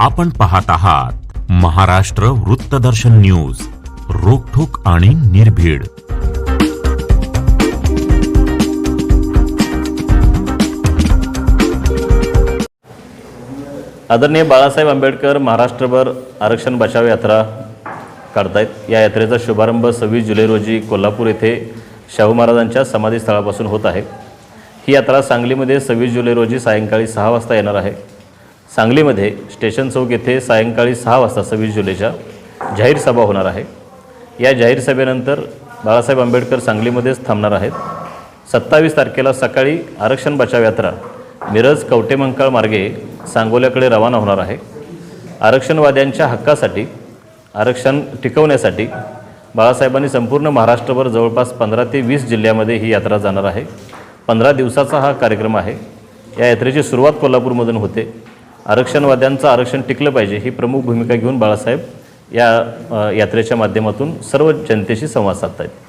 आपण पाहत आहात महाराष्ट्र वृत्तदर्शन न्यूज रोखोक आणि निर्भीड. आदरणीय बाळासाहेब आंबेडकर महाराष्ट्रभर आरक्षण बचाव यात्रा काढतायत. या यात्रेचा शुभारंभ सव्वीस जुलै रोजी कोल्हापूर येथे शाहू महाराजांच्या समाधीस्थळापासून होत आहे. ही यात्रा सांगलीमध्ये सव्वीस जुलै रोजी सायंकाळी सहा वाजता येणार आहे. सांगलीमध्ये स्टेशन चौक येथे सायंकाळी सहा वाजता सव्वीस जुलैच्या जाहीर सभा होणार आहे. या जाहीर सभेनंतर बाळासाहेब आंबेडकर सांगलीमध्येच थांबणार आहेत. सत्तावीस तारखेला सकाळी आरक्षण बचाव यात्रा मिरज कवटेमंकाळ मार्गे सांगोल्याकडे रवाना होणार आहे. आरक्षणवाद्यांच्या हक्कासाठी आरक्षण टिकवण्यासाठी बाळासाहेबांनी संपूर्ण महाराष्ट्रभर जवळपास पंधरा ते वीस जिल्ह्यामध्ये ही यात्रा जाणार आहे. पंधरा दिवसाचा हा कार्यक्रम आहे. या यात्रेची सुरुवात कोल्हापूरमधून होते. आरक्षणवाद्यांचं आरक्षण टिकलं पाहिजे ही प्रमुख भूमिका घेऊन बाळासाहेब या यात्रेच्या माध्यमातून सर्व जनतेशी संवाद साधत आहेत